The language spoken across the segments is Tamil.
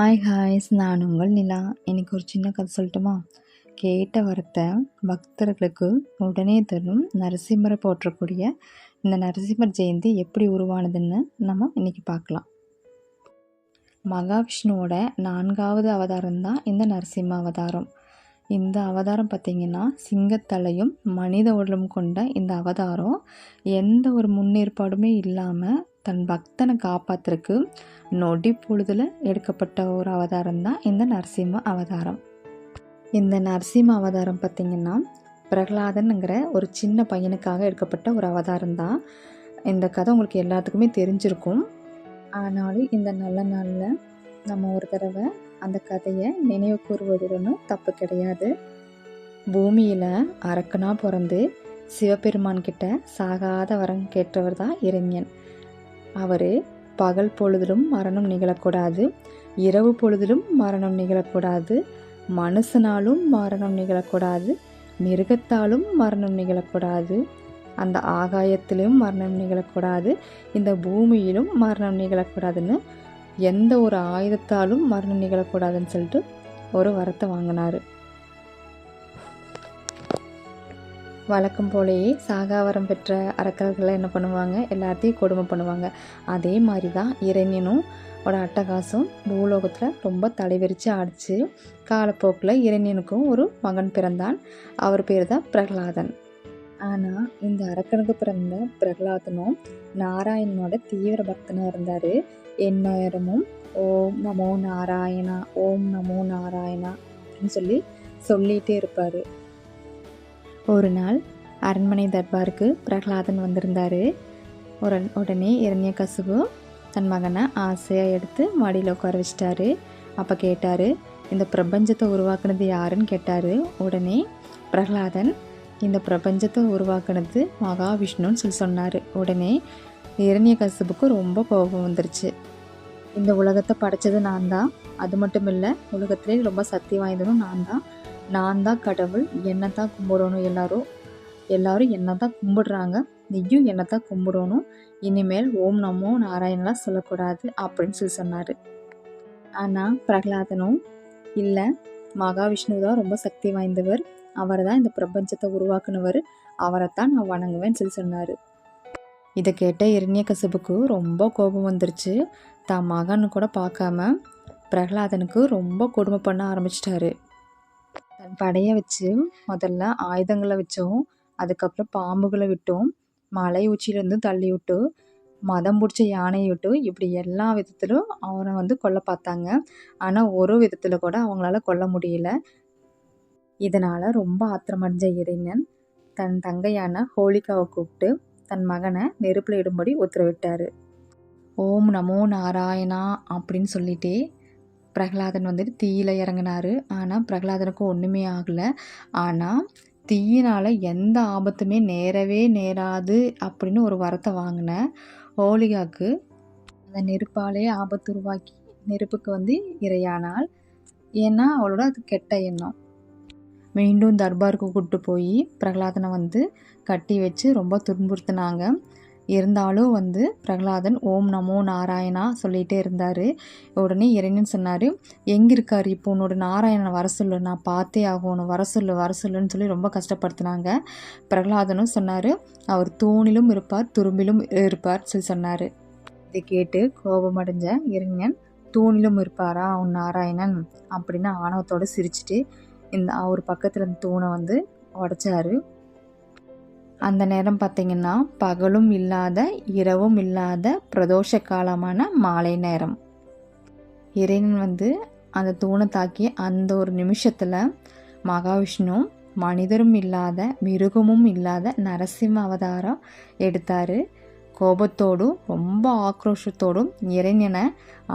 ஹாய் ஹாய்ஸ் நான் உங்கள் நிலா. எனக்கு ஒரு சின்ன கதை சொல்லட்டுமா? கேட்ட வரத்தை பக்தர்களுக்கு உடனே தரும் நரசிம்மரை போற்றக்கூடிய இந்த நரசிம்மர் ஜெயந்தி எப்படி உருவானதுன்னு நம்ம இன்றைக்கி பார்க்கலாம். மகாவிஷ்ணுவோட நான்காவது அவதாரம் தான் இந்த நரசிம்ம அவதாரம். இந்த அவதாரம் பார்த்திங்கன்னா சிங்கத்தலையும் மனித உடலும் கொண்ட இந்த அவதாரம். எந்த ஒரு முன்னேற்பாடுமே இல்லாமல் தன் பக்தனை காப்பாத்துறக்கு நொடி பொழுதில் எடுக்கப்பட்ட ஒரு அவதாரம் தான் இந்த நரசிம்ம அவதாரம். இந்த நரசிம்ம அவதாரம் பார்த்திங்கன்னா பிரகலாதனுங்கிற ஒரு சின்ன பையனுக்காக எடுக்கப்பட்ட ஒரு அவதாரம் தான் இந்த கதை உங்களுக்கு எல்லாத்துக்குமே தெரிஞ்சிருக்கும். ஆனாலும் இந்த நல்ல நாளில் நம்ம ஒரு தடவை அந்த கதையை நினைவு கூறுவதுடன் தப்பு கிடையாது. பூமியில் அரக்கனாக பிறந்து சிவபெருமான் கிட்ட சாகாத வரம் கேட்டவர் தான் இறைஞன். அவர் பகல் பொழுதிலும் மரணம் நிகழக்கூடாது இரவு பொழுதிலும் மரணம் நிகழக்கூடாது மனுஷனாலும் மரணம் நிகழக்கூடாது மிருகத்தாலும் மரணம் நிகழக்கூடாது அந்த ஆகாயத்திலும் மரணம் நிகழக்கூடாது இந்த பூமியிலும் மரணம் நிகழக்கூடாதுன்னு எந்த ஒரு ஆயுதத்தாலும் மரணம் நிகழக்கூடாதுன்னு சொல்லிட்டு ஒரு வரத்தை வாங்கினார். வழக்கம் போலேயே சாகாவரம் பெற்ற அரக்கர்கள் என்ன பண்ணுவாங்க? எல்லாத்தையும் கொடுமை பண்ணுவாங்க. அதே மாதிரி தான் இறைஞனும் ஒரு அட்டகாசம் பூலோகத்தில் ரொம்ப தலைவிரித்து ஆடிச்சு. காலப்போக்கில் இறைஞனுக்கும் ஒரு மகன் பிறந்தான். அவர் பேர் தான் பிரகலாதன். ஆனால் இந்த அரக்கனுக்கு பிறந்த பிரகலாதனும் நாராயணனோட தீவிர பக்தனாக இருந்தார். எந்நேரமும் ஓம் நமோ நாராயணா ஓம் நமோ நாராயணா அப்படின்னு சொல்லி சொல்லிகிட்டே இருப்பார். ஒரு நாள் அரண்மனை தர்பாருக்கு பிரகலாதன் வந்திருந்தார். ஒரு உடனே இரண்ய கசுபு தன் மகனை ஆசையாக எடுத்து மாடியில் உட்கார வச்சிட்டாரு. அப்போ கேட்டார் இந்த பிரபஞ்சத்தை உருவாக்குனது யாருன்னு? கேட்டார். உடனே பிரகலாதன் இந்த பிரபஞ்சத்தை உருவாக்குனது மகாவிஷ்ணுன்னு சொல்லி சொன்னார். உடனே இரண்ய கசுபுக்கு ரொம்ப கோபம் வந்துருச்சு. இந்த உலகத்தை படைச்சது நான் தான் அது மட்டும் இல்லை உலகத்திலே ரொம்ப சக்தி வாய்ந்ததும் நான் தான் நான் தான் கடவுள் என்னை தான் கும்பிடணும் எல்லாரும் எல்லாரும் என்னை தான் கும்பிடுறாங்க நீயும் என்னை தான் கும்பிடணும் இனிமேல் ஓம் நமோ நாராயணலாம் சொல்லக்கூடாது அப்படின்னு சொல்லி சொன்னார். ஆனால் பிரகலாதனும் இல்லை மகாவிஷ்ணு தான் ரொம்ப சக்தி வாய்ந்தவர் அவர் தான் இந்த பிரபஞ்சத்தை உருவாக்குனவர் அவரைத்தான் நான் வணங்குவேன்னு சொல்லி சொன்னார். இதை கேட்ட இரண்ய கசபுக்கு ரொம்ப கோபம் வந்துருச்சு. தான் மகன்னு கூட பார்க்காம பிரகலாதனுக்கு ரொம்ப கொடுமை பண்ண ஆரம்பிச்சிட்டாரு. படையை வச்சு முதல்ல ஆயுதங்களை வச்சோம். அதுக்கப்புறம் பாம்புகளை விட்டோம். மலை உச்சியிலேருந்து தள்ளி விட்டு மதம் பிடிச்ச யானையை விட்டு இப்படி எல்லா விதத்திலும் அவனை வந்து கொல்ல பார்த்தாங்க. ஆனால் ஒரு விதத்தில் கூட அவங்களால கொல்ல முடியல. இதனால் ரொம்ப ஆத்திரமடைஞ்ச இறைஞன் தன் தங்கையான ஹோலிகாவை கூப்பிட்டு தன் மகனை நெருப்பில் இடும்படி உத்தரவிட்டார். ஓம் நமோ நாராயணா அப்படின்னு சொல்லிட்டே பிரகலாதன் வந்துட்டு தீயில் இறங்கினார். ஆனால் பிரகலாதனுக்கு ஒன்றுமே ஆகலை. ஆனால் தீயினால் எந்த ஆபத்துமே நேரவே நேராது அப்படின்னு ஒரு வரத்தை வாங்கினேன் ஹோலிகாவுக்கு அந்த நெருப்பாலே ஆபத்து உருவாக்கி நெருப்புக்கு வந்து இரையானால் ஏன்னா அவளோட அது கெட்ட எண்ணம். மீண்டும் தர்பாருக்கு கூப்பிட்டு போய் பிரகலாதனை வந்து கட்டி வச்சு ரொம்ப துன்புறுத்தினாங்க. இருந்தாலும் வந்து பிரகலாதன் ஓம் நமோ நாராயணா சொல்லிகிட்டே இருந்தார். உடனே இறைவன் சொன்னார் எங்கே இருக்கார் இப்போ? உன்னோட நாராயணன் வர சொல்லு நான் பார்த்தே ஆகணும். வர சொல்லு வர சொல்லுன்னு சொல்லி ரொம்ப கஷ்டப்படுத்தினாங்க. பிரகலாதனும் சொன்னார் அவர் தூணிலும் இருப்பார் துரும்பிலும் இருப்பார் சொல்லி சொன்னார். இதை கேட்டு கோபமடைஞ்ச இறைஞன் தூணிலும் இருப்பாரா உன் நாராயணன்? அப்படின்னு ஆணவத்தோடு சிரிச்சிட்டு இந்த அவர் பக்கத்தில் இருந்த தூணை வந்து உடச்சாரு. அந்த நேரம் பார்த்திங்கன்னா பகலும் இல்லாத இரவும் இல்லாத பிரதோஷ காலமான மாலை நேரம். இறைவன் வந்து அந்த தூணை தாக்கி அந்த ஒரு நிமிஷத்தில் மகாவிஷ்ணு மனிதரும் இல்லாத மிருகமும் இல்லாத நரசிம்ம அவதாரம் எடுத்தார். கோபத்தோடும் ரொம்ப ஆக்ரோஷத்தோடும் இறைஞனை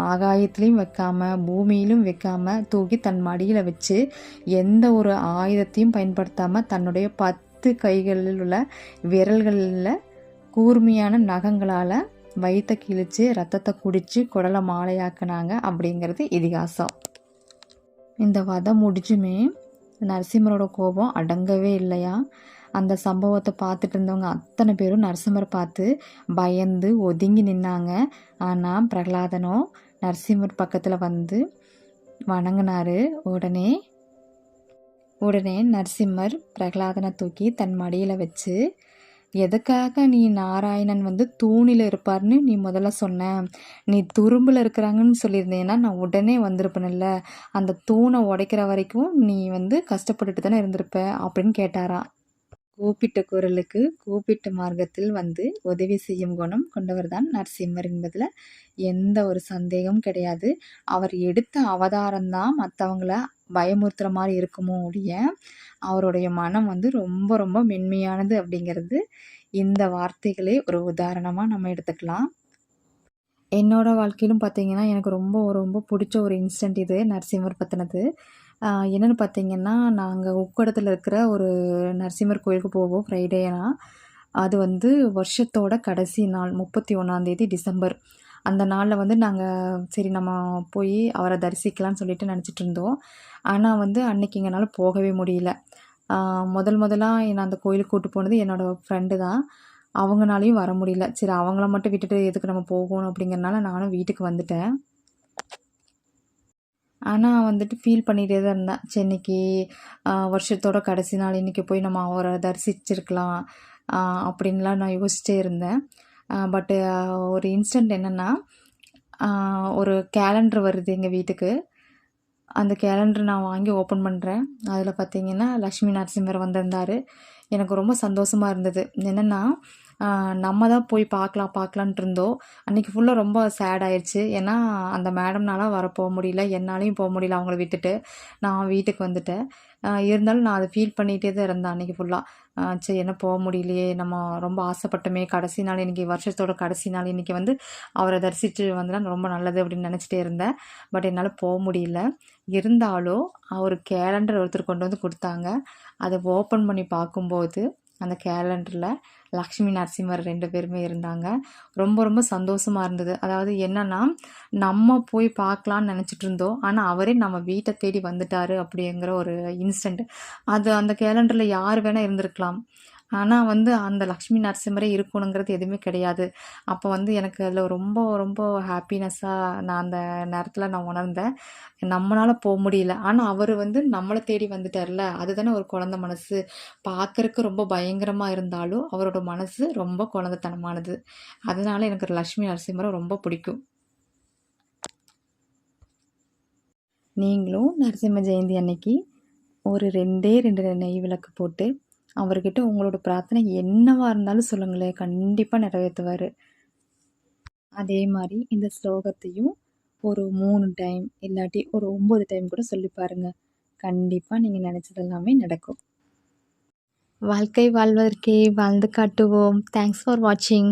ஆகாயத்திலையும் வைக்காம பூமியிலும் வைக்காம தூக்கி தன் மடியில் வச்சு எந்த ஒரு ஆயுதத்தையும் பயன்படுத்தாமல் தன்னுடைய பத் பத்து கைகளில் உள்ள விரல்களில் கூர்மையான நகங்களால் வயிற்றை கிழித்து ரத்தத்தை குடித்து குடலை மாலையாக்குனாங்க அப்படிங்கிறது இதிகாசம். இந்த வதம் முடிச்சுமே நரசிம்மரோட கோபம் அடங்கவே இல்லையா? அந்த சம்பவத்தை பார்த்துட்டு இருந்தவங்க அத்தனை பேரும் நரசிம்மரை பார்த்து பயந்து ஒதுங்கி நின்னாங்க. ஆனால் பிரகலாதனும் நரசிம்மர் பக்கத்தில் வந்து வணங்கினார். உடனே உடனே நரசிம்மர் பிரகலாதனை தூக்கி தன் மடியில் வச்சு எதுக்காக நீ நாராயணன் வந்து தூணில் இருப்பார்னு நீ முதல்ல சொன்ன? நீ துரும்பில் இருக்கிறாங்கன்னு சொல்லியிருந்தேன்னா நான் உடனே வந்திருப்பேன்ல. அந்த தூணை உடைக்கிற வரைக்கும் நீ வந்து கஷ்டப்பட்டுட்டு தானே இருந்திருப்ப? அப்படின்னு கேட்டாராம். கூப்பிட்ட குரலுக்கு கூப்பிட்ட மார்க்கத்தில் வந்து உதவி செய்யும் குணம் கொண்டவர் தான் நரசிம்மர் என்பதில் எந்த ஒரு சந்தேகமும் கிடையாது. அவர் எடுத்த அவதாரம் தான் மற்றவங்கள பயமுறுத்துகிற மாதிரி இருக்குமோ ஒழிய அவருடைய மனம் வந்து ரொம்ப ரொம்ப மென்மையானது அப்படிங்கிறது இந்த வார்த்தைகளே ஒரு உதாரணமாக நம்ம எடுத்துக்கலாம். என்னோடய வாழ்க்கையிலும் பார்த்தீங்கன்னா எனக்கு ரொம்ப ரொம்ப பிடிச்ச ஒரு இன்ஸ்டன்ட் இது நரசிம்மர் பற்றினது என்னென்னு பார்த்தீங்கன்னா நாங்கள் உக்கடத்தில் இருக்கிற ஒரு நரசிம்மர் கோயிலுக்கு போவோம் ஃப்ரைடேனா அது வந்து வருஷத்தோட கடைசி நாள் முப்பத்தி ஒன்றாந்தேதி டிசம்பர். அந்த நாளில் வந்து நாங்கள் சரி நம்ம போய் அவரை தரிசிக்கலாம்னு சொல்லிட்டு நினச்சிட்டு இருந்தோம். ஆனால் வந்து அன்னைக்கு எங்களால் போகவே முடியல. முதல் முதலாக என்னை அந்த கோயிலுக்கு கூட்டு போனது என்னோடய ஃப்ரெண்டு தான். அவங்கனாலையும் வர முடியல. சரி அவங்கள மட்டும் விட்டுட்டு எதுக்கு நம்ம போகணும் அப்படிங்கிறனால நானும் வீட்டுக்கு வந்துட்டேன். ஆனால் வந்துட்டு ஃபீல் பண்ணிகிட்டே தான் இருந்தேன். சென்னைக்கு வருஷத்தோட கடைசி நாள் இன்றைக்கி போய் நம்ம அவரை தரிசிச்சிருக்கலாம் அப்படின்லாம் நான் யோசிச்சிட்டே இருந்தேன். பட்டு ஒரு இன்ஸ்டன்ட் என்னென்னா ஒரு கேலண்டர் வருது எங்கள் வீட்டுக்கு. அந்த கேலண்டர் நான் வாங்கி ஓப்பன் பண்ணுறேன் அதில் பார்த்தீங்கன்னா லக்ஷ்மி நரசிம்மர் வந்திருந்தார். எனக்கு ரொம்ப சந்தோஷமாக இருந்தது. என்னென்னா நம்ம தான் போய் பார்க்கலாம் பார்க்கலான்ட்டு இருந்தோம். அன்றைக்கி ஃபுல்லாக ரொம்ப சேட் ஆயிடுச்சு ஏன்னா அந்த மேடம்னால வர போக முடியல. என்னாலையும் போக முடியல அவங்கள விட்டுட்டு. நான் வீட்டுக்கு வந்துட்டேன். இருந்தாலும் நான் அதை ஃபீல் பண்ணிகிட்டே தான் இருந்தேன் அன்றைக்கி ஃபுல்லாக சரி என்ன போக முடியலையே நம்ம ரொம்ப ஆசைப்பட்டோமே கடைசி நாள் இன்றைக்கி வருஷத்தோட கடைசி நாள் இன்றைக்கி வந்து அவரை தரிசித்து வந்தால் ரொம்ப நல்லது அப்படின்னு நினச்சிட்டே இருந்தேன். பட் என்னால் போக முடியல. இருந்தாலும் அவர் கேலண்டர் ஒருத்தர் கொண்டு வந்து கொடுத்தாங்க. அதை ஓப்பன் பண்ணி பார்க்கும்போது அந்த கேலண்டரில் லக்ஷ்மி நரசிம்மர் ரெண்டு பேருமே இருந்தாங்க. ரொம்ப ரொம்ப சந்தோஷமாக இருந்தது. அதாவது என்னென்னா நம்ம போய் பார்க்கலான்னு நினச்சிட்டு இருந்தோம். ஆனால் அவரே நம்ம வீட்டை தேடி வந்துட்டார் அப்படிங்கிற ஒரு இன்ஸ்டன்ட் அது அந்த கேலண்டரில் யார் வேணால் இருந்திருக்கலாம். ஆனால் வந்து அந்த லக்ஷ்மி நரசிம்மரே இருக்கணுங்கிறது எதுவுமே கிடையாது. அப்போ வந்து எனக்கு அதில் ரொம்ப ரொம்ப ஹாப்பினஸ்ஸாக நான் அந்த நேரத்தில் நான் உணர்ந்தேன். நம்மளால் போக முடியல. ஆனால் அவர் வந்து நம்மளை தேடி வந்துட்டார்ல. அதுதானே ஒரு குழந்த மனசு. பார்க்குறக்கு ரொம்ப பயங்கரமாக இருந்தாலும் அவரோட மனசு ரொம்ப குழந்தைத்தனமானது. அதனால எனக்கு லக்ஷ்மி நரசிம்மரை ரொம்ப பிடிக்கும். நீங்களும் நரசிம்ம ஜெயந்தி அன்னைக்கு ஒரு ரெண்டே ரெண்டு நெய் விளக்கு போட்டு அவர்கிட்ட உங்களோட பிரார்த்தனை என்னவாக இருந்தாலும் சொல்லுங்களேன் கண்டிப்பாக நிறைவேற்றுவார். அதே மாதிரி இந்த ஸ்லோகத்தையும் ஒரு மூணு டைம் இல்லாட்டி ஒரு ஒம்பது டைம் கூட சொல்லி பாருங்கள் கண்டிப்பாக நீங்கள் நினச்சது எல்லாமே நடக்கும். வாழ்க்கை வாழ்வதற்கே வாழ்ந்து காட்டுவோம். தேங்க்ஸ் ஃபார் வாட்சிங்